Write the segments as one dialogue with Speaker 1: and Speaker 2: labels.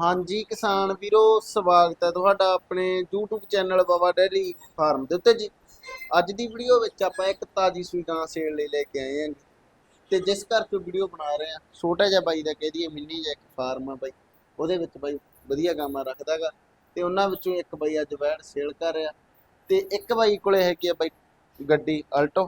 Speaker 1: ਹਾਂਜੀ, ਕਿਸਾਨ ਵੀਰੋ, ਸਵਾਗਤ ਹੈ ਤੁਹਾਡਾ ਆਪਣੇ YouTube channel Baba dairy farm ਦੇ ਉੱਤੇ ਜੀ। ਅੱਜ ਦੀ ਵੀਡੀਓ ਵਿੱਚ ਆਪਾਂ ਇੱਕ ਤਾਜੀ ਸੂਈ ਗਾਂ ਸੇਲ ਲਈ ਲੈ ਕੇ ਆਏ ਹਾਂ ਤੇ ਜਿਸ ਕਰਕੇ ਵੀਡੀਓ ਬਣਾ ਰਹੇ ਆ ਛੋਟਾ ਜਿਹਾ ਬਾਈ ਦਾ ਕਹਿ ਦਈਏ, ਮਿੰਨੀ ਜਿਹਾ ਇੱਕ ਫਾਰਮ ਆ ਬਾਈ। ਉਹਦੇ ਵਿੱਚ ਬਾਈ ਵਧੀਆ ਗਾਵਾਂ ਰੱਖਦਾਗਾ। ਤੇ ਉਹਨਾਂ ਵਿੱਚੋਂ ਇੱਕ ਬਾਈ ਅੱਜ ਵੈੜ ਸੇਲ ਕਰ ਰਿਹਾ। ਤੇ ਇੱਕ ਬਾਈ ਕੋਲੇ ਹੈਗੀ ਆ ਬਾਈ ਗੱਡੀ ਅਲਟੋ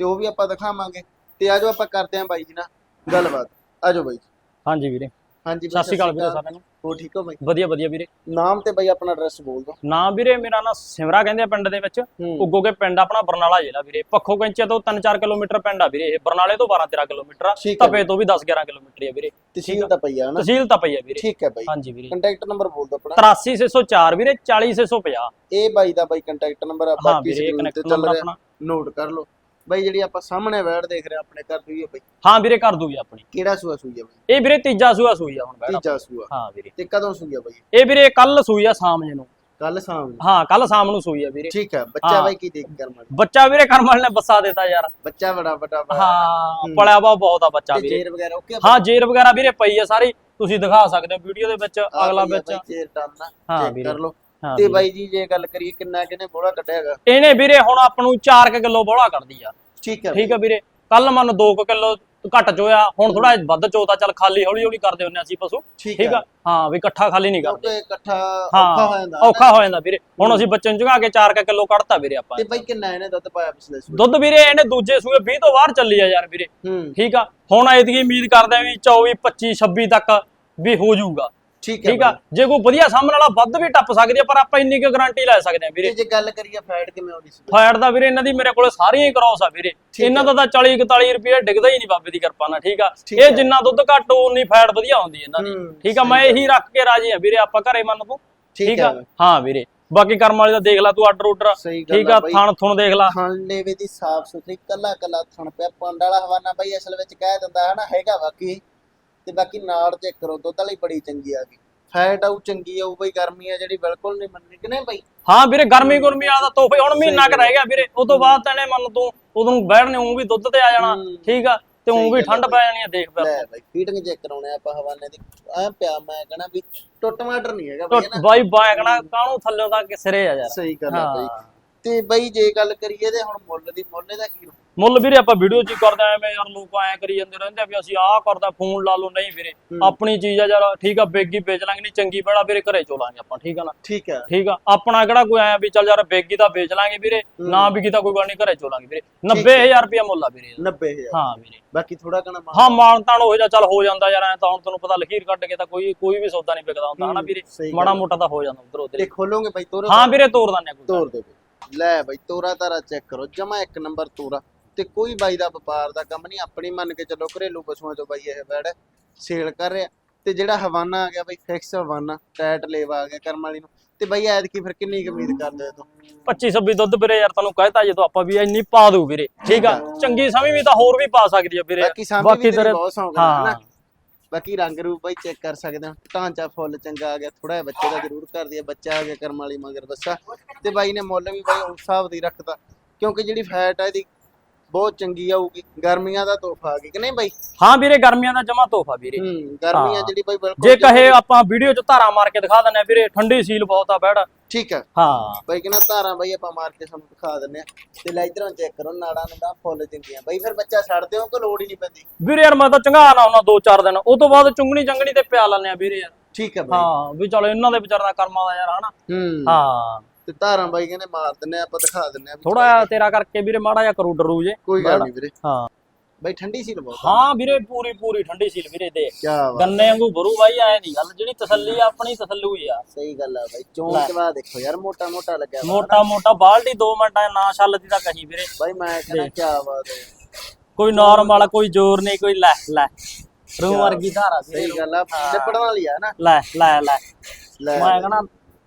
Speaker 1: ਤੇ ਉਹ ਵੀ ਆਪਾਂ ਦਿਖਾਵਾਂਗੇ। ਤੇ ਆਜੋ ਆਪਾਂ ਕਰਦੇ ਆਂ ਬਾਈ ਜੀ ਨਾਲ ਗੱਲਬਾਤ। ਆਜੋ ਬਾਈ
Speaker 2: ਹਾਂਜੀ ਵੀਰੇ।
Speaker 1: ਹਾਂਜੀ
Speaker 2: ਸਤਿ ਸ਼੍ਰੀ ਅਕਾਲ ਵੀਰੇ ਸਾਰਿਆਂ ਨੂੰ।
Speaker 1: ਹੋ ਠੀਕ ਹੋ ਬਾਈ?
Speaker 2: ਵਧੀਆ ਵਧੀਆ ਵੀਰੇ।
Speaker 1: ਨਾਮ ਤੇ ਬਾਈ ਆਪਣਾ ਐਡਰੈਸ ਬੋਲ ਦੋ
Speaker 2: ਨਾਮ ਵੀਰੇ ਮੇਰਾ ਨਾਮ ਸਿਮਰਾ ਕਹਿੰਦੇ ਆ ਪਿੰਡ ਦੇ ਵਿੱਚ। ਉਗੋਗੇ ਪਿੰਡ ਆਪਣਾ ਬਰਨਾਲਾ ਜ਼ਿਲ੍ਹਾ ਵੀਰੇ। ਪੱਖੋ ਕੈਂਚੇ ਤੋਂ 3-4 ਕਿਲੋਮੀਟਰ ਪਿੰਡ ਆ ਵੀਰੇ ਇਹ। ਬਰਨਾਲੇ ਤੋਂ 12-13 ਕਿਲੋਮੀਟਰ ਆ। ਤਪੇ ਤੋਂ ਵੀ 10-11 ਕਿਲੋਮੀਟਰ ਆ ਵੀਰੇ।
Speaker 1: ਤਹਿਸੀਲ ਦਾ ਪਈਆ ਨਾ
Speaker 2: ਤਹਿਸੀਲ ਤਪਈ ਆ ਵੀਰੇ।
Speaker 1: ਠੀਕ ਹੈ ਬਾਈ।
Speaker 2: ਹਾਂਜੀ ਵੀਰੇ।
Speaker 1: ਕੰਟੈਕਟ ਨੰਬਰ ਬੋਲ ਦੋ ਆਪਣਾ।
Speaker 2: 83604 ਵੀਰੇ 40650
Speaker 1: ਇਹ ਬਾਈ ਦਾ ਬਾਈ ਕੰਟੈਕਟ ਨੰਬਰ ਆ। ਬਾਕੀ ਸਕਰੀਨ ਤੇ ਚੱਲ ਰਿਹਾ। ਨੋਟ ਕਰ ਲਓ। ਬਾਈ ਜਿਹੜੀ ਆਪਾਂ ਸਾਹਮਣੇ ਵੈੜ ਦੇਖ ਰਹੇ ਆਪਣੇ ਘਰ ਦੀ ਹੈ ਬਾਈ।
Speaker 2: ਹਾਂ ਵੀਰੇ ਕਰ ਦੂਗੀ ਆਪਣੀ।
Speaker 1: ਕਿਹੜਾ ਸੂਆ ਸੂਈ ਆ ਬਾਈ?
Speaker 2: ਇਹ ਵੀਰੇ ਤੀਜਾ ਸੂਆ ਸੂਈ ਆ ਹੁਣ ਬੈਠ
Speaker 1: ਤੀਜਾ ਸੂਆ।
Speaker 2: ਹਾਂ ਵੀਰੇ।
Speaker 1: ਤੇ ਕਦੋਂ ਸੂਈ ਆ ਬਾਈ?
Speaker 2: ਇਹ ਵੀਰੇ ਕੱਲ ਸੂਈ ਆ ਸ਼ਾਮ ਜੇ ਨੂੰ।
Speaker 1: ਕੱਲ ਸ਼ਾਮ ਨੂੰ।
Speaker 2: ਹਾਂ ਕੱਲ ਸ਼ਾਮ ਨੂੰ ਸੂਈ ਆ ਵੀਰੇ।
Speaker 1: ਠੀਕ ਹੈ ਬੱਚਾ। ਬਾਈ ਕੀ ਦੇਖ ਕਰ ਮਾਰ
Speaker 2: ਬੱਚਾ ਵੀਰੇ ਕਰਮ ਵਾਲੇ ਨੇ ਬੱਸਾ ਦਿੱਤਾ ਯਾਰ।
Speaker 1: ਬੱਚਾ ਬੜਾ ਵੱਡਾ।
Speaker 2: ਹਾਂ। ਪਲਿਆ ਵਾ ਬਹੁਤ ਆ ਬੱਚਾ ਵੀਰੇ।
Speaker 1: ਜੇਰ ਵਗੈਰਾ ਓਕੇ
Speaker 2: ਹਾਂ ਜੇਰ ਵਗੈਰਾ ਵੀਰੇ ਪਈ ਆ ਸਾਰੀ। ਤੁਸੀਂ ਦਿਖਾ ਸਕਦੇ ਹੋ ਵੀਡੀਓ ਦੇ ਵਿੱਚ ਅਗਲਾ ਵਿੱਚ
Speaker 1: ਜੇਰ ਟਾਨਾ ਚੈੱਕ ਕਰ ਲਓ। ਤੇ। ਬਾਈ ਜੀ ਜੇ ਗੱਲ ਕਰੀਏ ਕਿੰਨਾ ਕਿਨੇ ਬੋੜਾ ਕੱਢਿਆ ਹੈਗਾ?
Speaker 2: ਇਹਨੇ ਵੀਰੇ ਹੁਣ ਆਪ ਨੂੰ 4 ਕਿਲੋ ਬੋਲਾ ਕਰਦੀ ਆ।
Speaker 1: ਠੀਕ ਹੈ
Speaker 2: ਠੀਕ ਆ ਵੀਰੇ। ਕੱਲ ਮੰਨ 2 ਕਿਲੋ ਘੱਟ ਚੋਇਆ ਹੁਣ ਥੋੜਾ ਵੱਧ ਚੋਤਾ ਚੱਲ ਖਾਲੀ ਹੌਲੀ ਹੌਲੀ ਕਰਦੇ ਹੁੰਨੇ ਅਸੀਂ ਪਸ਼ੂ। ਠੀਕ ਆ। ਹਾਂ ਵੀ ਇਕੱਠਾ ਖਾਲੀ ਨਹੀਂ ਕਰਦੇ।
Speaker 1: ਇਕੱਠਾ ਔਖਾ ਹੋ
Speaker 2: ਹਾਂ
Speaker 1: ਜਾਂਦਾ।
Speaker 2: ਔਖਾ ਹੋ ਜਾਂਦਾ ਵੀਰੇ। ਹੁਣ ਅਸੀਂ ਬੱਚੇ ਨੂੰ ਝੁਗਾ ਕੇ 4 ਕਿਲੋ ਕੱਢਤਾ ਵੀਰੇ ਆਪਾਂ।
Speaker 1: ਤੇ ਬਾਈ ਕਿੰਨਾ ਇਹਨੇ ਦੁੱਧ ਪਾਇਆ ਪਿਛਲੇ ਸੂਏ?
Speaker 2: ਦੁੱਧ ਵੀਰੇ ਇਹਨੇ ਦੂਜੇ ਸੂਏ 20 ਤੋਂ ਬਾਹਰ ਚੱਲੀ ਆ ਯਾਰ ਵੀਰੇ।
Speaker 1: ਹੂੰ।
Speaker 2: ਠੀਕ ਆ? ਹੁਣ ਐਤਕੀ ਉਮੀਦ ਕਰਦੇ ਆ ਵੀ 24 25 26 ਤੱਕ ਵੀ ਹੋ ਜਾਊਗਾ।
Speaker 1: ਠੀਕ ਹੈ
Speaker 2: ਠੀਕ ਆ? ਜੇ ਕੋਈ ਵਧੀਆ ਸਾਹਮਣੇ ਵਾਲਾ ਵੱਧ ਵੀ ਟੱਪ ਸਕਦੀ ਆ ਪਰ ਆਪਾਂ ਇੰਨੀ ਕੁ ਗਾਰੰਟੀ ਲੈ ਸਕਦੇ ਆ ਵੀਰੇ।
Speaker 1: ਜੇ ਗੱਲ ਕਰੀਏ ਫੈਟ ਕਿਵੇਂ ਆਉਂਦੀ ਸੀ?
Speaker 2: ਫਾਇਰ ਦਾ ਵੀਰੇ ਇਹਨਾਂ ਦੀ ਮੇਰੇ ਕੋਲੇ ਸਾਰੀਆਂ ਹੀ ਕ੍ਰੋਸ ਆ ਵੀਰੇ। ਇਹਨਾਂ ਦਾ ਤਾਂ 40 41 ਰੁਪਏ ਡਿੱਗਦਾ ਹੀ ਨਹੀਂ ਬਾਬੇ ਦੀ ਕਿਰਪਾ ਨਾਲ ਠੀਕ ਆ? ਇਹ। ਜਿੰਨਾ ਦੁੱਧ ਘੱਟ ਉਨੀ ਫੈਟ ਵਧੀਆ ਹੁੰਦੀ ਇਹਨਾਂ ਦੀ। ਠੀਕ ਆ? ਮੈਂ ਇਹੀ ਰੱਖ ਕੇ ਰਾਜੀ ਆ ਵੀਰੇ ਆਪਾਂ ਘਰੇ ਮੰਨ ਤੂੰ
Speaker 1: ਠੀਕ
Speaker 2: ਆ?
Speaker 1: ਹੈ
Speaker 2: ਵੀਰੇ। ਬਾਕੀ ਕਰਮ ਵਾਲੀ ਦਾ ਦੇਖ ਲੈ ਤੂੰ ਆਰਡਰ ਆਰਡਰ ਠੀਕ
Speaker 1: ਆ
Speaker 2: ਥਣ ਥੁਣ ਦੇਖ ਲੈ।
Speaker 1: ਥਣ ਲੇਵੇ ਦੀ ਸਾਫ਼ ਸੁਥਰੀ ਕੱਲਾ ਕੱਲਾ ਥਣ ਪਿਆ। ਪੰਡ ਵਾਲਾ ਹਵਾਨਾ ਬਾਈ ਅਸਲ ਵਿੱਚ ਕਹਿ ਦਿੰਦਾ ਹੈ ਨਾ ਹੈਗਾ ਬਾਕੀ। ਤੇ ਬਾਕੀ ਨਾੜ ਚੈੱਕ ਕਰੋ ਦੁੱਧ ਵਾਲੀ ਬੜੀ ਚੰਗੀ ਆ ਗਈ। ਫੈਟ ਆਉ ਚੰਗੀ ਆਉ ਬਈ ਗਰਮੀ ਆ ਜਿਹੜੀ ਬਿਲਕੁਲ ਨਹੀਂ ਮੰਨਣੀ ਕਿ ਨਹੀਂ ਬਾਈ?
Speaker 2: ਹਾਂ ਵੀਰੇ ਗਰਮੀ ਗੁਰਮੀ ਵਾਲਾ ਤਾਂ ਤੋਹਫੇ ਹੁਣ ਮਹੀਨਾ ਕੁ ਰਹਿ ਗਿਆ ਵੀਰੇ ਉਸ ਤੋਂ ਬਾਅਦ ਤਾਂ ਇਹਨੇ ਮੰਨ ਤੂੰ ਉਦੋਂ ਨੂੰ ਬੈਠਣੇ ਉਹ ਵੀ ਦੁੱਧ ਤੇ ਆ ਜਾਣਾ। ਠੀਕ ਆ ਤੇ ਉਹ ਵੀ ਠੰਡ ਪੈ ਜਾਣੀ ਆ ਦੇਖ
Speaker 1: ਲੈ ਬਾਈ ਫੀਟਿੰਗ ਚੈੱਕ ਕਰਾਉਣੇ ਆਪਾਂ ਹਵਾਨੇ ਦੀ ਆ ਪਿਆ ਮੈਂ ਕਹਣਾ ਵੀ ਟੁੱਟ ਮਾਟਰ ਨਹੀਂ ਹੈਗਾ ਬਾਈ ਨਾ
Speaker 2: ਬਾਈ ਬਾਇਕਣਾ ਕਾਹਨੂੰ ਥੱਲੇ ਦਾ ਸਿਰੇ ਆ ਯਾਰ।
Speaker 1: ਸਹੀ ਗੱਲ ਆ ਬਾਈ। ਤੇ ਬਾਈ ਜੇ ਗੱਲ ਕਰੀਏ ਤੇ ਹੁਣ ਮੁੱਲ ਦੀ ਮੁੱਲ ਦਾ ਕੀ
Speaker 2: ਮੁੱਲ ਵੀਰੇ ਆਪਾਂ ਵੀਡੀਓ ਚ ਹੀ ਕਰਦੇ ਆਂ ਐਵੇਂ ਯਾਰ ਲੋਕ ਐਂ ਕਰੀ ਜਾਂਦੇ ਰਹਿੰਦੇ ਆ ਵੀ ਅਸੀਂ ਆਹ ਕਰਦਾ ਫੋਨ ਲਾ ਲਓ ਨਹੀਂ ਵੀਰੇ। ਆਪਣੀ ਚੀਜ਼ ਆ ਯਾਰ ਠੀਕ ਆ ਬੇਗੀ ਵੇਚ ਲਾਂਗੇ ਨਹੀਂ ਚੰਗੀ ਬੜਾ ਵੀਰੇ ਘਰੇ ਚੋਲਾਂਗੇ ਆਪਾਂ ਠੀਕ ਆ ਨਾ?
Speaker 1: ਠੀਕ ਹੈ
Speaker 2: ਠੀਕ ਆ ਆਪਣਾ ਕਿਹੜਾ ਕੋਈ ਐ ਵੀ ਚੱਲ ਯਾਰ ਬੇਗੀ ਤਾਂ ਵੇਚ ਲਾਂਗੇ ਵੀਰੇ ਨਾ ਵਿਕੀ ਤਾਂ ਕੋਈ ਗੱਲ ਨਹੀਂ ਘਰੇ ਚੋਲਾਂਗੇ ਵੀਰੇ। 90000 ਰੁਪਇਆ ਮੁੱਲ ਆ ਵੀਰੇ ਇਹਦਾ।
Speaker 1: 90000
Speaker 2: ਹਾਂ ਵੀਰੇ।
Speaker 1: ਬਾਕੀ ਥੋੜਾ ਕਣਾ
Speaker 2: ਹਾਂ ਮਾਨ ਤਾਣ ਹੋ ਜਾ ਚੱਲ ਹੋ ਜਾਂਦਾ ਯਾਰ ਐ ਤਾਂ ਹੁਣ ਤੈਨੂੰ ਪਤਾ ਲਖੀਰ ਕੱਢ ਕੇ ਤਾਂ ਕੋਈ ਕੋਈ ਵੀ ਸੌਦਾ ਨਹੀਂ ਵਿਕਦਾ ਹੁੰਦਾ ਹਨਾ ਵੀਰੇ? ਮਾੜਾ
Speaker 1: ਆ।
Speaker 2: ਮੋਟਾ ਤਾਂ ਹੋ ਜਾਂਦਾ ਉਧਰ
Speaker 1: ਤੇ
Speaker 2: ਉਧਰ
Speaker 1: ਖੋਲੋਗੇ ਬਾਈ ਤੋਰੋ
Speaker 2: ਹਾਂ ਵੀਰੇ ਦਿੰਦੇ ਆ ਕੋਈ
Speaker 1: ਤੋਰ ਦੇ। ਲੈ ਬਾਈ ਤੋਰਾ ਤਾਰਾ ਚੈੱਕ ਕਰੋ ਜਮਾ ਇੱਕ ਨੰਬਰ ਤੋਰਾ। ਤੇ ਕੋਈ ਬਾਈ ਦਾ ਵਪਾਰ ਦਾ ਕੰਮ ਨਹੀਂ ਆਪਣੀ ਮੰਨ ਕੇ ਚੱਲੋ ਘਰੇਲੂ ਪਸ਼ੂਆਂ ਚੋਂ ਬਾਈ ਇਹ ਬੈੜ ਸੇਲ ਕਰ ਰਿਹਾ। ਤੇ ਜਿਹੜਾ ਹਵਾਨਾ ਆ ਗਿਆ ਬਾਈ ਫਿਕਸ ਹਵਾਨਾ ਟੈਟ ਲੇਵਾ ਆ ਗਿਆ ਕਰਮ ਵਾਲੀ ਨੂੰ। ਤੇ ਬਾਈ ਐਤਕੀ ਫਿਰ ਕਿੰਨੀ ਉਮੀਦ ਕਰਦੇ ਹੋ ਤੂੰ?
Speaker 2: 25 26 ਦੁੱਧ ਵੀਰੇ ਯਾਰ ਤੁਹਾਨੂੰ ਕਹਿਤਾ ਜਦੋਂ ਆਪਾਂ ਵੀ ਇੰਨੀ ਪਾ ਦੂ ਵੀਰੇ। ਠੀਕ ਆ ਚੰਗੀ ਸਮੇਂ ਵੀ ਤਾਂ ਹੋਰ ਵੀ ਪਾ ਸਕਦੀ ਆ ਵੀਰੇ।
Speaker 1: ਬਾਕੀ ਸਾਂਭੀ ਵੀ ਤੇਰੀ
Speaker 2: ਤੇਰੇ-
Speaker 1: ਬਹੁਤ ਸੌਂਕ ਹਾਂ ਨਾ? ਬਾਕੀ ਰੰਗ ਰੂਪ ਬਾਈ ਚੈੱਕ ਕਰ ਸਕਦੇ ਹੋ। ਢਾਂਚਾ ਫੁੱਲ ਚੰਗਾ ਆ ਗਿਆ ਥੋੜਾ ਜਿਹਾ ਬੱਚੇ ਦਾ ਜ਼ਰੂਰ ਕਰਦੀ ਹੈ ਬੱਚਾ ਆ ਗਿਆ ਕਰਮ ਵਾਲੀ ਮਗਰ ਬੱਸਾ। ਤੇ ਬਾਈ ਨੇ ਮੁੱਲ ਵੀ ਬਾਈ ਉਸ ਹਿਸਾਬ ਦੀ ਰੱਖਦਾ ਕਿਉਂਕਿ ਜਿਹੜੀ ਫੈਟ ਆ ਇਹਦੀ ਬਹੁਤ ਚੰਗੀ ਆਊਗੀ। ਗਰਮੀਆਂ ਦਾ ਤੋਹਫਾ ਆ ਗਈ ਕਿ ਨਹੀਂ ਬਾਈ?
Speaker 2: ਹਾਂ ਵੀਰੇ ਗਰਮੀਆਂ ਦਾ ਜਮਾ ਤੋਹਫਾ ਵੀਰੇ।
Speaker 1: ਹੂੰ ਗਰਮੀਆਂ
Speaker 2: ਹਾਂ।
Speaker 1: ਜਿਹੜੀ ਬਾਈ ਬਿਲਕੁਲ
Speaker 2: ਜੇ ਕਹੇ ਆਪਾਂ ਵੀਡੀਓ 'ਚ ਧਾਰਾ ਮਾਰ ਕੇ ਦਿਖਾ ਦਿੰਦੇ ਆ ਵੀਰੇ ਠੰਡੀ ਸੀਲ ਬਹੁਤ ਆ ਬੈੜ
Speaker 1: ਠੀਕ ਹੈ
Speaker 2: ਹਾਂ।
Speaker 1: ਬਾਈ ਕਹਿੰਦਾ ਧਾਰਾਂ ਬਾਈ ਆਪਾਂ ਮਾਰ ਕੇ ਤੁਹਾਨੂੰ ਦਿਖਾ ਦਿੰਨੇ ਆ। ਤੇ ਲੈ ਇਧਰੋਂ ਚੈੱਕ ਕਰੋ ਨਾੜਾਂ ਨੂੰ ਫੁੱਲ ਚੰਗੀਆਂ। ਬਾਈ ਫਿਰ ਬੱਚਾ ਛੱਡ ਦਿਓ ਕਿ ਲੋੜ ਹੀ ਨਹੀਂ ਪੈਂਦੀ।
Speaker 2: ਵੀਰੇ ਯਾਰ ਮੈਂ ਤਾਂ ਚੰਗਾ ਨਾ ਉਹਨਾਂ ਦੋ ਚਾਰ ਦਿਨ। ਉਹ ਤੋਂ ਬਾਅਦ ਚੁੰਗਣੀ ਚੰਗਣੀ ਤੇ ਪਿਆ ਲੈਂਦੇ ਆ ਵੀਰੇ ਯਾਰ।
Speaker 1: ਠੀਕ ਹੈ ਬਾਈ।
Speaker 2: ਹਾਂ ਵੀ ਚਲੋ ਇਹਨਾਂ ਦੇ ਵਿਚਾਰ ਦਾ ਕਰਮਾਂ ਦਾ ਯਾਰ ਹਨਾ?
Speaker 1: ਹੂੰ।
Speaker 2: ਹਾਂ।
Speaker 1: ਤੇ ਧਾਰਾਂ ਬਾਈ ਕਹਿੰਦੇ ਮਾਰ ਦਿੰਨੇ ਆਪਾਂ ਦਿਖਾ ਦਿੰਨੇ ਆ
Speaker 2: ਥੋੜਾ ਜਿਹਾ ਤੇਰਾ ਕਰਕੇ ਵੀਰੇ ਮਾੜਾ ਜਿਹਾ ਕਰੂ ਡਰੂ ਜੇ।
Speaker 1: ਕੋਈ ਗੱਲ ਨਹੀਂ ਵੀਰੇ।
Speaker 2: ਹਾਂ।
Speaker 1: ਬਾਈ ਠੰਡੀ ਸੀ ਬਹੁਤ
Speaker 2: ਹਾਂ ਵੀਰੇ ਪੂਰੀ ਪੂਰੀ ਠੰਡੀ ਸੀਲ ਵੀਰੇ ਦੇ। ਗੰਨੇ ਵਾਂਗੂ ਬਰੂ ਬਾਈ ਆਏ ਨਹੀਂ ਗੱਲ। ਜਿਹੜੀ ਤਸੱਲੀ ਆ ਆਪਣੀ ਤਸੱਲੂ ਹੀ ਆ।
Speaker 1: ਸਹੀ ਗੱਲ ਆ ਬਾਈ। ਚੋਣ ਚਵਾ ਦੇਖੋ ਯਾਰ ਮੋਟਾ ਮੋਟਾ ਲੱਗਿਆ।
Speaker 2: ਮੋਟਾ ਮੋਟਾ ਬਾਲਟੀ 2 ਮਿੰਟਾਂ ਨਾ ਛੱਲਦੀ ਤਾਂ ਕਹੀ ਵੀਰੇ।
Speaker 1: ਬਾਈ ਮੈਂ ਕਹਿੰਦਾ ਕੀ ਬਾਤ ਹੈ
Speaker 2: ਕੋਈ ਨਾਰਮਲ ਕੋਈ ਜ਼ੋਰ ਨਹੀਂ ਕੋਈ ਲੈ ਲੈ। ਰੂ ਵਰਗੀ ਧਾਰਾ
Speaker 1: ਸਹੀ ਗੱਲ ਆ ਨਿਪੜਨ ਵਾਲੀ ਆ ਨਾ।
Speaker 2: ਲੈ ਲੈ ਲੈ।
Speaker 1: ਲੈ।
Speaker 2: ਮੈਂ ਕਹਣਾ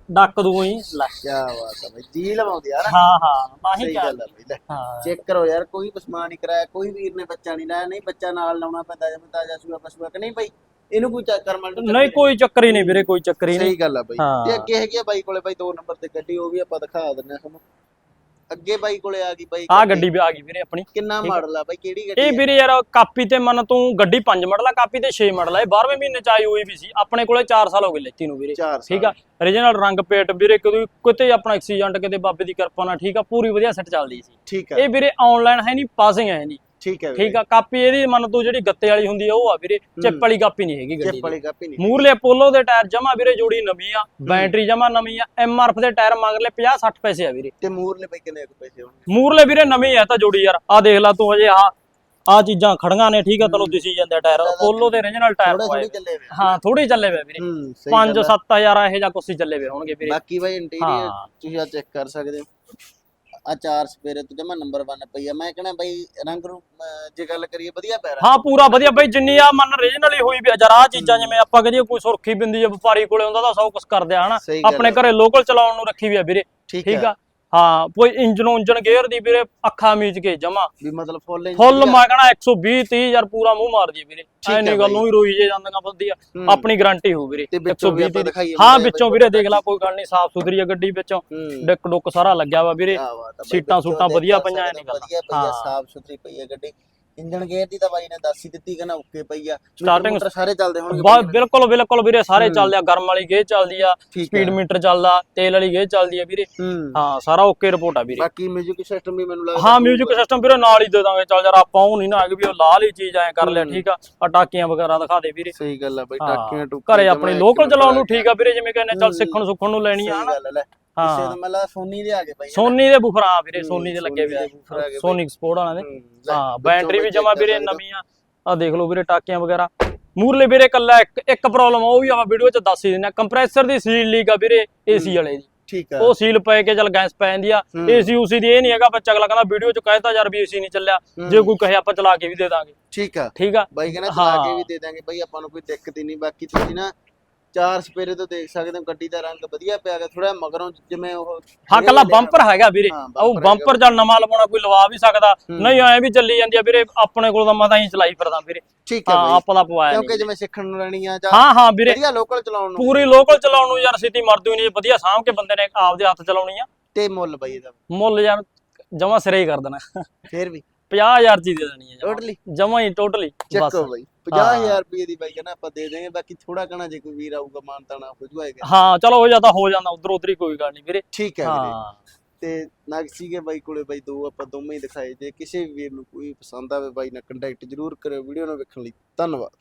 Speaker 2: ਡੱਕ ਦੂੰ ਹੀ। ਲੈ।
Speaker 1: ਕੀ ਬਾਤ ਆ ਬਾਈ ਜੀ ਲਵਾਉਂਦੀ ਆ ਨਾ।
Speaker 2: ਹਾਂ ਹਾਂ ਤਾਂ ਹੀ
Speaker 1: ਸਹੀ ਗੱਲ ਆ ਬਾਈ ਲੈ।
Speaker 2: ਹਾਂ।
Speaker 1: ਚੈੱਕ ਕਰੋ ਯਾਰ ਕੋਈ ਪਸਮਾ ਨਹੀਂ ਕਰਾਇਆ ਕੋਈ ਵੀਰ ਨੇ ਬੱਚਾ ਨਹੀਂ ਲਾਇਆ ਨਹੀਂ ਬੱਚਾ ਨਾਲ ਲਾਉਣਾ ਪੈਂਦਾ ਜਿਵੇਂ ਤਾਜਾ ਸੂਆ ਪਸ਼ੂਆ ਕਿ ਨਹੀਂ ਬਾਈ? ਇਹਨੂੰ ਕੋਈ ਚੱਕਰ ਮਲ
Speaker 2: ਨਹੀਂ ਕੋਈ ਚੱਕਰ ਹੀ ਨਹੀਂ ਵੀਰੇ ਕੋਈ ਚੱਕਰ ਹੀ ਨਹੀਂ।
Speaker 1: ਸਹੀ ਗੱਲ ਆ ਬਾਈ।
Speaker 2: ਹਾਂ।
Speaker 1: ਤੇ ਅੱਗੇ ਹੈਗੀ ਆ ਬਾਈ ਕੋਲੇ ਬਾਈ ਦੋ ਨੰਬਰ ਤੇ ਗੱਡੀ ਉਹ ਵੀ ਆਪਾਂ ਦਿਖਾ ਦਿੰਨੇ ਆ ਤੁਹਾਨੂੰ। ਅੱਗੇ ਬਾਈ ਕੋਲੇ ਆ ਗਈ ਬਾਈ
Speaker 2: ਆ ਗੱਡੀ। ਵੀ ਆ ਗਈ ਵੀਰੇ ਆਪਣੀ।
Speaker 1: ਕਿੰਨਾ। ਮਾਡਲ ਆ ਬਾਈ ਕਿਹੜੀ ਗੱਡੀ
Speaker 2: ਇਹ? ਵੀਰੇ ਯਾਰ ਕਾਪੀ ਤੇ ਮੰਨ ਤੂੰ ਗੱਡੀ 5 ਮਾਡਲ ਆ ਕਾਪੀ ਤੇ 6 ਮਾਡਲ ਆ। ਇਹ 12ਵੇਂ ਮਹੀਨੇ ਚ ਆਈ ਹੋਈ ਵੀ ਸੀ। ਆਪਣੇ ਕੋਲੇ 4 ਸਾਲ ਹੋ ਗਏ ਲੈਤੀ ਨੂੰ ਵੀਰੇ। ਠੀਕ ਆ? ਰੀਜਨਲ ਰੰਗ ਪੇਟ ਵੀਰੇ ਕਦੇ ਕਿਤੇ ਆਪਣਾ ਐਕਸੀਡੈਂਟ ਕਿਤੇ ਬਾਬੇ ਦੀ ਕਿਰਪਾ ਨਾਲ ਠੀਕ ਆ? ਪੂਰੀ ਵਧੀਆ ਸੈੱਟ ਚੱਲਦੀ ਸੀ।
Speaker 1: ਠੀਕ ਆ।
Speaker 2: ਇਹ ਵੀਰੇ ਆਨਲਾਈਨ ਹੈ ਨਹੀਂ ਪਾਸਿੰਗ ਹੈ ਨਹੀਂ।
Speaker 1: ਠੀਕ ਹੈ ਵੀਰੇ।
Speaker 2: ਠੀਕ ਆ ਕਾਪੀ ਇਹਦੀ ਮੰਨ ਤੂੰ ਜਿਹੜੀ ਗੱਤੇ ਵਾਲੀ ਹੁੰਦੀ ਆ ਉਹ ਆ ਵੀਰੇ ਚਿੱਪ ਵਾਲੀ ਕਾਪੀ ਨਹੀਂ ਹੈਗੀ ਗੱਡੀ
Speaker 1: ਚਿੱਪ ਵਾਲੀ ਕਾਪੀ ਨਹੀਂ
Speaker 2: ਮੂਰਲੇ ਪੋਲੋ ਦੇ ਟਾਇਰ ਜਮਾ ਵੀਰੇ ਜੋੜੀ ਨਵੀਂ ਆ ਬੈਟਰੀ ਜਮਾ ਨਵੀਂ ਆ ਐਮਆਰਐਫ ਦੇ ਟਾਇਰ ਮੰਗ ਲੈ 50 60 ਪੈਸੇ ਆ ਵੀਰੇ।
Speaker 1: ਤੇ ਮੂਰਲੇ ਬਾਈ ਕਿੰਨੇ ਕੁ ਪੈਸੇ ਹੋਣਗੇ?
Speaker 2: ਮੂਰਲੇ ਵੀਰੇ ਨਵੀਂ ਆ ਤਾਂ ਜੋੜੀ ਯਾਰ ਆ ਦੇਖ ਲਾ ਤੂੰ ਹਜੇ ਆ ਆ ਚੀਜ਼ਾਂ ਖੜੀਆਂ ਨੇ ਠੀਕ ਆ ਤੈਨੂੰ ਦਿਸੀ ਜਾਂਦੇ ਟਾਇਰ। ਪੋਲੋ ਦੇ ਓਰੀਜਨਲ ਟਾਇਰ
Speaker 1: ਥੋੜੇ
Speaker 2: ਪਵਾਏ।
Speaker 1: ਥੋੜੇ ਚੱਲੇ ਵੇ
Speaker 2: ਹਾਂ ਥੋੜੀ ਚੱਲੇ ਵੇ ਵੀਰੇ।
Speaker 1: ਹੂੰ ਸਹੀ
Speaker 2: 5
Speaker 1: ਗੱਲ ਆ।
Speaker 2: 7000 ਇਹੋ ਜਿਹਾ ਕੁਛ ਹੀ ਚੱਲੇ ਵੇ ਹੋਣਗੇ ਵੀਰੇ।
Speaker 1: ਬਾਕੀ ਬਾਈ ਇੰਟੀਰੀਅਰ
Speaker 2: ਹਾਂ।
Speaker 1: ਤੁਸੀਂ ਆ ਚੈੱਕ ਕਰ ਸਕਦੇ ਹੋ। ਆ ਚਾਰ ਸਪੇਰੇ ਤੇ ਜਮਾ ਨੰਬਰ 1 ਪਈ ਆ। ਮੈਂ ਕਹਣਾ ਬਾਈ ਰੰਗ ਅਹ, ਜੇ ਗੱਲ ਕਰੀਏ ਵਧੀਆ ਪੈਰਾ
Speaker 2: ਹਾਂ ਪੂਰਾ ਵਧੀਆ ਬਈ ਜਿੰਨੀ ਆ ਮਨ ਰੀਜਨਲ ਹੀ ਹੋਈ ਵੀ ਜਰਾ ਆ ਚੀਜ਼ਾਂ ਜਿਵੇਂ ਆਪਾਂ ਕਹਦੇ ਕੋਈ ਸੁਰਖੀ ਬਿੰਦੀ ਆ ਵਪਾਰੀ ਕੋਲੇ ਹੁੰਦਾ ਤਾਂ ਸਭ ਕੁਝ ਕਰਦੇ ਆ ਹਨਾ?
Speaker 1: ਸਹੀ ਗੱਲ
Speaker 2: ਆਪਣੇ
Speaker 1: ਆ।
Speaker 2: ਘਰੇ ਲੋਕਲ ਚਲਾਉਣ ਨੂੰ ਰੱਖੀ ਵੀ ਆ ਵੀਰੇ।
Speaker 1: ਠੀਕ ਆ?
Speaker 2: ਹਾਂ ਕੋਈ ਇੰਜਨ ਉਂਜਨ ਗੇਅਰ ਦੀ ਵੀਰੇ ਅੱਖਾਂ ਮੀਚ ਕੇ ਜਮਾ।
Speaker 1: ਵੀ ਮਤਲਬ ਫੁੱਲ
Speaker 2: ਫੁੱਲ ਮੈਂ ਕਹਣਾ 120 30 ਯਾਰ ਪੂਰਾ ਮੂੰਹ ਮਾਰ ਦੀ ਵੀਰੇ। ਐ ਨਹੀਂ ਗੱਲ ਨੂੰ ਹੀ ਰੋਈ ਜੇ ਜਾਂਦੀਆਂ ਵਧੀਆ। ਆਪਣੀ ਗਾਰੰਟੀ ਹੋ ਵੀਰੇ।
Speaker 1: ਤੇ ਵਿੱਚੋਂ ਵੀ
Speaker 2: 120
Speaker 1: ਆਪਾਂ
Speaker 2: ਦੀ। ਹਾਂ ਵਿੱਚੋਂ ਵੀਰੇ ਦੇਖ ਲਾ ਕੋਈ ਗੱਲ ਨਹੀਂ ਸਾਫ਼ ਸੁਥਰੀ ਆ ਗੱਡੀ ਵਿੱਚੋਂ। ਡਿੱਕ ਡੁੱਕ ਸਾਰਾ ਲੱਗਿਆ ਵਾ ਵੀਰੇ। ਸੀਟਾਂ ਸੂਟਾਂ ਵਧੀਆ ਪਈਆਂ ਨਹੀਂ ਗੱਲ।
Speaker 1: ਵਧੀਆ ਪਈ। ਸਾਫ਼ ਸੁਥਰੀ ਪਈ ਆ ਗੱਡੀ। ਇੰਜਨ ਗੇਅਰ ਦੀ ਤਾਂ ਬਾਈ ਨੇ ਦੱਸ ਹੀ ਦਿੱਤੀ ਕਹਿੰਦਾ ਓਕੇ ਪਈ ਆ। ਸਟਾਰਟਿੰਗ ਸਾਰੇ ਚੱਲਦੇ ਹੋਣਗੇ
Speaker 2: ਬਾ- ਬਿਲਕੁਲ ਬਿਲਕੁਲ ਵੀਰੇ ਸਾਰੇ ਚੱਲਦੇ ਆ। ਗਰਮ ਵਾਲੀ ਗੇਅਰ ਚੱਲਦੀ ਆ ਸਪੀਡ ਮੀਟਰ ਚੱਲਦਾ ਤੇਲ ਵਾਲੀ ਗੇਅਰ ਚੱਲਦੀ ਆ ਵੀਰੇ।
Speaker 1: ਹਾਂ।
Speaker 2: ਸਾਰਾ ਓਕੇ ਰਿਪੋਰਟ ਆ ਵੀਰੇ।
Speaker 1: ਬਾਕੀ 뮤직 ਸਿਸਟਮ ਵੀ ਮੈਨੂੰ ਲੱਗਦਾ
Speaker 2: ਹਾਂ ਮਿਊਜ਼ਿਕ ਸਿਸਟਮ ਵੀਰੇ ਨਾਲ ਹੀ ਦੇ ਦਾਂਗੇ। ਚੱਲ ਯਾਰ ਆਪਾਂ ਉਹ ਨਹੀਂ ਨਾ ਹੈਗੇ ਵੀ ਉਹ ਲਾਹ ਲਈ ਚੀਜ਼ ਐ ਕਰ ਲਿਆ ਠੀਕ ਆ। ਆ ਟਾਕੀਆਂ ਵਗੈਰਾ ਦਿਖਾ ਦੇ ਵੀਰੇ।
Speaker 1: ਸਹੀ ਗੱਲ ਆ ਬਈ ਟਾਕੀਆਂ ਟੁੱਕ
Speaker 2: ਘਰੇ ਆਪਣੀ ਲੋਕਲ ਚਲਾਉਣ ਨੂੰ ਠੀਕ ਆ ਵੀਰੇ ਜਿਵੇਂ ਕਹਿੰਦੇ ਚੱਲ ਸਿੱਖਣ ਸੁੱਖਣ ਨੂੰ ਲੈਣੀ ਆ
Speaker 1: ਸਹੀ ਗੱਲ ਲੈ। ਕਿਸੇ
Speaker 2: ਹਾਂ
Speaker 1: ਤੋਂ ਮਤਲਬ ਸੋਨੀ ਦੇ ਆ ਗਏ ਬਾਈ
Speaker 2: ਸੋਨੀ ਦੇ ਬੁਫਰ ਆ ਵੀਰੇ ਸੋਨੀ ਦੇ ਲੱਗੇ
Speaker 1: ਸੋਨੀ ਆ ਗਏ
Speaker 2: ਸੋਨਿਕ ਸਪੋਰਟ ਵਾਲਿਆਂ ਦੇ।
Speaker 1: ਹੂੰ,
Speaker 2: ਬੈਟਰੀ ਵੀ ਜਮਾ ਵੀਰੇ
Speaker 1: ਹੋ।
Speaker 2: ਨਵੀਆਂ। ਆ ਦੇਖ ਲਓ ਵੀਰੇ ਟਾਕੀਆਂ ਵਗੈਰਾ। ਮੂਰਲੇ ਵੀਰੇ ਕੱਲਾ ਇੱਕ ਇੱਕ ਪ੍ਰੋਬਲਮ ਉਹ ਵੀ ਆਪਾਂ ਵੀਡੀਓ 'ਚ ਦੱਸ ਹੀ ਆ ਕੰਪਰੈਸਰ ਦੀ ਸੀਲ ਲੀਕ ਆ ਵੀਰੇ ਏਸੀ ਵਾਲੇ ਦੀ।
Speaker 1: ਠੀਕ ਆ।
Speaker 2: ਉਹ ਸੀਲ ਪੈ ਕੇ ਚੱਲ ਗੈਸ ਪੈ ਜਾਂਦੀ ਆ। ਏਸੀ ਉਸੀ ਦੀ ਇਹ ਨਹੀਂ ਹੈਗਾ ਬੱਚਾ ਅਗਲਾ ਕਹਿੰਦਾ ਵੀਡੀਓ 'ਚ ਕਹਿਤਾ ਯਾਰ ਵੀ ਏਸੀ ਨਹੀਂ ਚੱਲਿਆ। ਜੇ ਕੋਈ ਕਹੇ ਆਪਾਂ ਚਲਾ ਕੇ ਵੀ ਦੇ ਦਾਂਗੇ।
Speaker 1: ਠੀਕ ਆ।
Speaker 2: ਠੀਕ ਆ?
Speaker 1: ਬਾਈ ਕਹਿੰਦਾ ਚਲਾ ਕੇ। ਵੀ ਦੇ ਦਾਂਗੇ। ਬਾਈ ਆਪਾਂ ਨੂੰ ਕੋਈ ਦਿੱਕਤ ਹੀ ਨਹੀਂ ਬਾਕੀ ਤੁਸੀਂ ਨਾ ਚਾਰ ਸਪੇਰੇ ਤੋਂ ਦੇਖ ਸਕਦੇ ਹੋ ਗੱਡੀ ਦਾ ਰੰਗ ਵਧੀਆ ਪਿਆ ਗਿਆ ਥੋੜਾ ਮਗਰੋਂ ਜਿਵੇਂ ਉਹ
Speaker 2: ਹਾਂ ਕੱਲਾ ਬੰਪਰ ਹੈਗਾ ਵੀਰੇ।
Speaker 1: ਹਾਂ,
Speaker 2: ਉਹ ਬੰਪਰ ਚੱਲ ਨਵਾਂ ਲਵਾਉਣਾ ਕੋਈ ਲਵਾ ਵੀ ਸਕਦਾ।
Speaker 1: ਹੂੰ।
Speaker 2: ਨਹੀਂ ਐ ਵੀ ਚੱਲੀ ਜਾਂਦੀ ਆ ਵੀਰੇ ਆਪਣੇ ਕੋਲ ਤਾਂ ਮੈਂ ਤਾਂ ਹੀ ਚਲਾਈ ਫਿਰਦਾ ਵੀਰੇ।
Speaker 1: ਠੀਕ
Speaker 2: ਹਾਂ
Speaker 1: ਬਾਈ।
Speaker 2: ਆਪਾਂ ਦਾ ਪਵਾਇਆ
Speaker 1: ਕਿਉਂਕਿ ਜਿਵੇਂ ਸਿੱਖਣ ਨੂੰ ਲੈਣੀ ਆ ਜਾਂ
Speaker 2: ਹਾਂ ਹਾਂ ਵੀਰੇ।
Speaker 1: ਵਧੀਆ ਲੋਕਲ ਚਲਾਉਣ ਨੂੰ।
Speaker 2: ਪੂਰੀ ਲੋਕਲ ਚਲਾਉਣ ਨੂੰ ਯਾਰ ਸਿੱਧੀ ਮਰਦੀ ਨਹੀਂ ਵਧੀਆ ਸਾਂਭ ਕੇ ਬੰਦੇ ਨੇ ਆਪਦੇ ਹੱਥ ਚਲਾਉਣੀ ਆ।
Speaker 1: ਤੇ ਮੁੱਲ ਬਾਈ ਇਹਦਾ।
Speaker 2: ਮੁੱਲ ਯਾਰ ਜਮਾ ਸਿਰੇ ਹੀ ਕਰ ਦੇਣਾ।
Speaker 1: ਫੇਰ ਵੀ।
Speaker 2: 50000 ਚ ਹੀ ਦੇ ਦੇਣੀ ਹੈ
Speaker 1: ਟੋਟਲੀ
Speaker 2: ਜਮਾ ਹੀ ਟੋਟਲੀ ਬਸ।
Speaker 1: ਚੱਕੋ ਬਾਈ 50000 ਰੁਪਏ ਦੀ ਬਾਈ ਕਹਿੰਦਾ ਆਪਾਂ ਦੇ ਦੇਂਗੇ ਬਾਕੀ ਥੋੜਾ ਕਣਾ ਜੇ ਕੋਈ ਵੀਰ ਆਊਗਾ ਮਾਨਤਾਣਾ ਹੋ ਜੂਗਾ
Speaker 2: ਹਾਂ ਚਲੋ ਹੋ ਜਾਂਦਾ ਹੋ ਜਾਂਦਾ ਉਧਰ ਉਧਰ ਹੀ ਕੋਈ ਗੱਲ ਨਹੀਂ ਵੀਰੇ।
Speaker 1: ਠੀਕ ਹੈ ਵੀਰੇ।
Speaker 2: ਹਾਂ।
Speaker 1: ਤੇ ਨਗਸੀ ਕੇ ਬਾਈ ਕੋਲੇ ਬਾਈ ਦੋ ਆਪਾਂ ਦੋਵੇਂ ਹੀ ਦਿਖਾਏ। ਜੇ ਕਿਸੇ ਵੀ ਵੀਰ ਨੂੰ ਕੋਈ ਪਸੰਦ ਆਵੇ ਬਾਈ ਨਾਲ ਕੰਟੈਕਟ ਜ਼ਰੂਰ ਕਰਿਓ। ਵੀਡੀਓ ਨੂੰ ਵੇਖਣ ਲਈ ਧੰਨਵਾਦ।